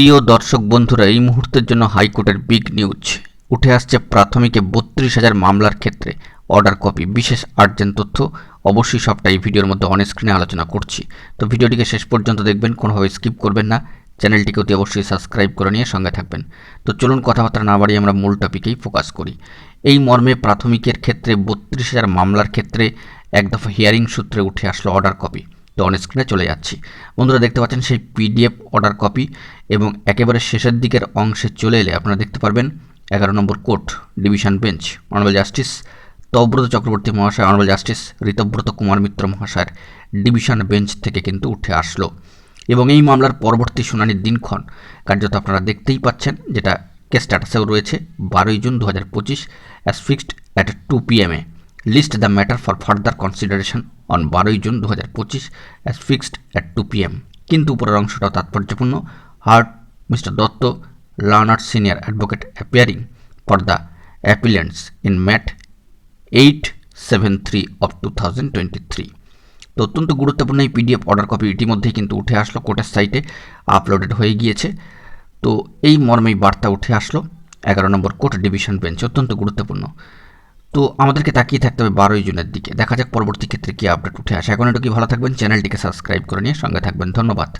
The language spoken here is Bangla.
প্রিয় দর্শক বন্ধুরা, এই মুহূর্তের জন্য হাইকোর্টের বিগ নিউজ উঠে আসছে প্রাথমিকে বত্রিশ হাজার মামলার ক্ষেত্রে অর্ডার কপি বিশেষ আর্জেন্ট তথ্য। অবশ্যই সবটা এই ভিডিওর মধ্যে অন স্ক্রিনে আলোচনা করছি। তো ভিডিওটিকে শেষ পর্যন্ত দেখবেন, কোনোভাবে স্কিপ করবেন না। চ্যানেলটিকে অতি অবশ্যই সাবস্ক্রাইব করে নিয়ে সঙ্গে থাকবেন। তো চলুন কথাবার্তা না বাড়িয়ে আমরা মূল টপিকেই ফোকাস করি। এই মর্মে প্রাথমিকের ক্ষেত্রে বত্রিশ হাজার মামলার ক্ষেত্রে এক দফা হিয়ারিং সূত্রে উঠে আসলো অর্ডার কপি তো অন স্ক্রিনে চলে যাচ্ছি। বন্ধুরা দেখতে পাচ্ছেন সেই পিডিএফ অর্ডার কপি এবং একেবারে শেষের দিকের অংশে চলে এলে আপনারা দেখতে পারবেন এগারো নম্বর court division bench honourable justice Tabrata Chakraborty মহাশয় অনারেবল জাস্টিস ঋতব্রত কুমার মিত্র মহাশয়ের ডিভিশন বেঞ্চ থেকে কিন্তু উঠে আসলো। এবং এই মামলার পরবর্তী শুনানির দিনক্ষণ কার্যত আপনারা দেখতেই পাচ্ছেন যেটা কেস স্ট্যাটাসেও রয়েছে, বারোই জুন দু হাজার পঁচিশ as fixed at two PM list the matter for further consideration on বারোই জুন দু হাজার পঁচিশ as fixed at two PM কিন্তু উপরের অংশটাও তাৎপর্যপূর্ণ। Heard Mister Datta learned senior advocate appearing for the appellants in MAT eight seven three of two thousand twenty three তো অত্যন্ত গুরুত্বপূর্ণ এই পিডিএফ অর্ডার কপি ইতিমধ্যেই কিন্তু উঠে আসলো কোর্টের সাইটে আপলোডেড হয়ে গিয়েছে। তো এই মর্মেই বার্তা উঠে আসলো। এগারো নম্বর কোর্ট ডিভিশন বেঞ্চ অত্যন্ত গুরুত্বপূর্ণ। তো আমাদেরকে তাকিয়ে থাকতে হবে বারোই জুনের দিকে। দেখা যাক পরবর্তী ক্ষেত্রে কী আপডেট উঠে আসে। এখন একটু কি ভালো থাকবেন, চ্যানেলটিকে সাবস্ক্রাইব করে নিয়ে সঙ্গে থাকবেন। ধন্যবাদ।